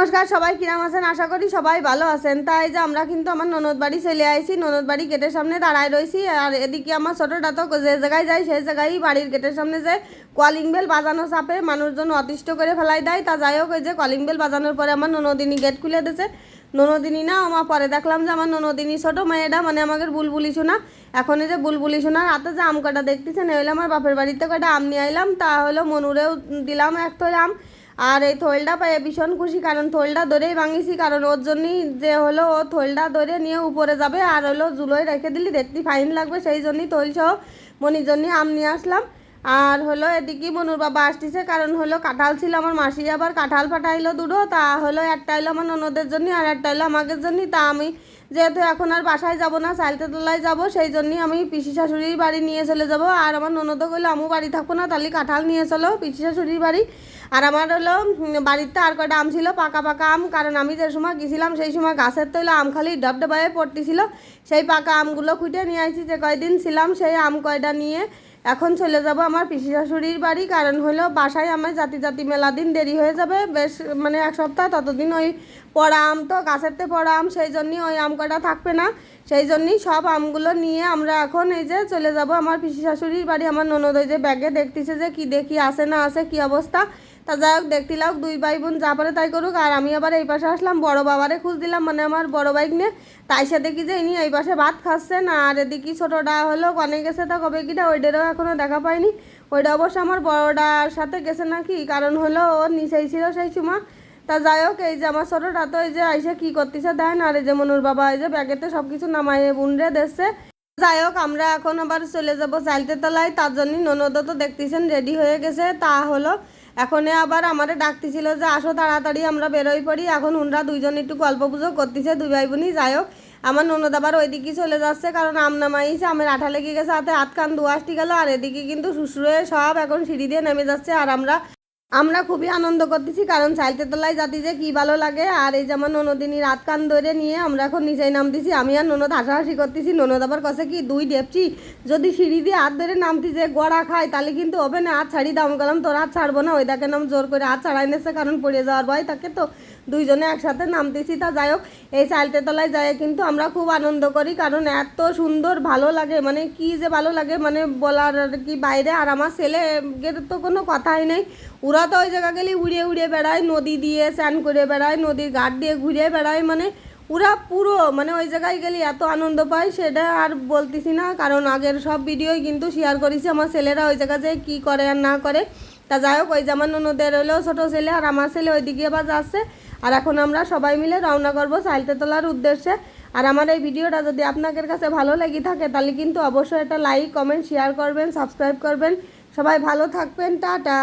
নমস্কার, সবাই কিরাম আছেন? আশা করি সবাই ভালো আছেন। তাই যে আমরা কিন্তু আমার ননদ বাড়ি চলে আইছি। ননদ বাড়ি গেটের সামনে দাঁড়ায় রয়েছি আর এদিকে আমার ছোটোটা তো যে জায়গায় যায়, সেই জায়গায় বাড়ির গেটের সামনে যে কলিং বেল বাজানো চাপে মানুষজন অতিষ্ঠ করে ফেলাই দেয়। তা যাই হোক যে কলিং বেল বাজানোর পরে আমার ননদিনী গেট খুলে দিয়েছে ননদিনী না, আমার পরে দেখলাম যে আমার ননদিনী ছোট মেয়েটা মানে আমাকে বুলবুলি শোনা এখন যে বুলবুলি শোনার হাতে যে আম কটা দেখতেছেন এগুলো আমার বাপের বাড়িতে কটা আম নিয়ে আইলাম। তা হলো মনুরেও দিলাম, এক থই আম। আর এই থলটা পেয়ে ভীষণ খুশি, কারণ থলটা ধরেই ভাঙিছি, কারণ ওর জন্যই যে হলো ও থলটা ধরে নিয়ে উপরে যাবে, আর হলো জুলোয় রেখে দিলি, দেখতে ফাইন লাগবে, সেই জন্যই থল সহ মনির জন্যই আম নিয়ে আসলাম। আর হলো এদিকে মনুর বাবা আসতেছে, কারণ হলো কাঁঠাল ছিল আমার মাসি, আবার কাঁঠাল ফাটাইলো দুটো, তা হলো একটা হলো আমার ননদের জন্য আর একটা হলো আমাদের জন্য তা আমি যেহেতু এখন আর বাসায় যাব না, চাইতে তোলায় যাব, সেই জন্যই আমি পিসি শাশুড়ির বাড়ি নিয়ে চলে যাব, আর আমার ননদও কইলো, আমু বাড়ি থাকব না, তাহলে কাঁঠাল নিয়ে চলো, পিসি শাশুড়ির বাড়ি। আর আমার হলো বাড়িতে আর কয়টা আম ছিল? পাকা পাকা আম। কারণ আমি যে সময় গেছিলাম, সেই সময় গাছের তৈলে আম খালি ডব ডবায় পড়তেছিল। সেই পাকা আমগুলো খুঁটে নিয়ে আসছি যে কয়দিন ছিলাম, সেই আম কয়টা নিয়ে এখন চলে যাব আমার পিসি শাশুড়ির বাড়ি। কারণ হলো, বাসায় আমার জাতি জাতি মেলা দিন দেরি হয়ে যাবে। বেশ মানে এক সপ্তাহ ততদিন ওই পড়া আম তো গাছেরতে পড়া আম, সেই জন্যই ওই আম কটা থাকবে না। সেই জন্যই সব আমগুলো নিয়ে আমরা এখন এই যে চলে যাব। আমার পিসি শাশুড়ির বাড়ি, আমার ননদ ওই যে ব্যাগে দেখতেছে যে কি দেখি আসে না আসে কি অবস্থা? তা যাই হোক দেখতিলাম দুই ভাই বোন যা পারে তাই করুক। আর আমি আবার এই পাশে আসলাম, বড় বাবারে খুঁজ দিলাম মানে আমার বড় বাইক নিয়ে। তাই সে দেখি যে ইনি এই পাশে ভাত খাচ্ছেন, আর এদিকে ছোটোটা হলো কনে গেছে তা কবে কিটা ওইটারও এখনও দেখা পাইনি। ওইটা অবশ্য আমার বড়টার সাথে গেছে নাকি, কারণ হলো ও নিচেই ছিল সেই সময় তা যাই হোক, এই যে আমার ছোটোটা তো এই যে আইসে কী করতেছে দেন, আর এই যে মনুর বাবা এই যে ব্যাগেতে সব কিছু নামাইয়ে বুনরে দেখছে যাই হোক, আমরা এখন আবার চলে যাব চাইতে তলায়, তার জন্য ননদ তো দেখতেছেন রেডি হয়ে গেছে। তা হলো এখন আবার আমারে ডাকতেছিল যে, আসো তাড়াতাড়ি, আমরা বেরোই পড়ি। এখন উনরা দুইজন একটু গল্প পুজো করতেছে, দুই ভাই বোনই যাই হোক। আমার ননদ আবার ওইদিকেই চলে যাচ্ছে, কারণ আম নামাইছে, আমের আঠা লেগে গেছে, হাতে হাত কান দুয়াশটি গেল। আর এদিকে কিন্তু শ্বশুরে সব এখন সিঁড়ি দিয়ে নেমে যাচ্ছে। আর আমরা আমরা খুবই আনন্দ করতেছি, কারণ চাইতে তোলাই জাতি যে কি ভালো লাগে। আর এই যেমন ননদিনী রাত কান ধরে নিয়ে আমরা এখন নিচেই নামতেছি। আমি আর ননদ হাসাহাসি করতেছি। ননদ আবার কাছে কি, দুই ডেপছি যদি সিঁড়ি দিয়ে হাত ধরে নামতি যে গড়া খায়, তাহলে কিন্তু হবে না, হাত ছাড়ি দাম গেলাম তোর হাত ছাড়বো না। ওই দেখে নাম জোর করে হাত ছাড়াই নেছে, কারণ পড়ে যাওয়ার ভয় থাকে তো। দুইজনে একসাথে নামতেছি তা যাই হোক, এই চালতে তলায় যায় কিন্তু আমরা খুব আনন্দ করি, কারণ এত সুন্দর ভালো লাগে। মানে কি যে ভালো লাগে মানে বলার কি বাইরে। আর আমার ছেলের তো কোনো কথাই নেই। ওরা তো ওই জায়গা গেলে উড়িয়ে উড়িয়ে বেড়ায়, নদী দিয়ে স্নান করে বেড়ায়, নদীর ঘাট দিয়ে ঘুরে বেড়ায়। মানে ওরা পুরো মানে ওই জায়গায় গেলে এত আনন্দ পায়, সেটা আর বলতেছি না। কারণ আগের সব ভিডিওই কিন্তু শেয়ার করেছি, আমার ছেলেরা ওই জায়গা যেয়ে কী করে আর না করে। তা যাই হোক, ওই যেমন ননদের হলেও ছোটো ছেলে আর আমার ছেলে ওইদিকে আবার যাচ্ছে। আর এখন আমরা সবাই মিলে রওনা করব সাইলতে তোলার উদ্দেশ্যে। আর আমার এই ভিডিওটা যদি আপনাদের কাছে ভালো লেগে থাকে, তাহলে কিন্তু অবশ্যই একটা লাইক কমেন্ট শেয়ার করবেন সাবস্ক্রাইব করবেন। সবাই ভালো থাকবেন, টাটা।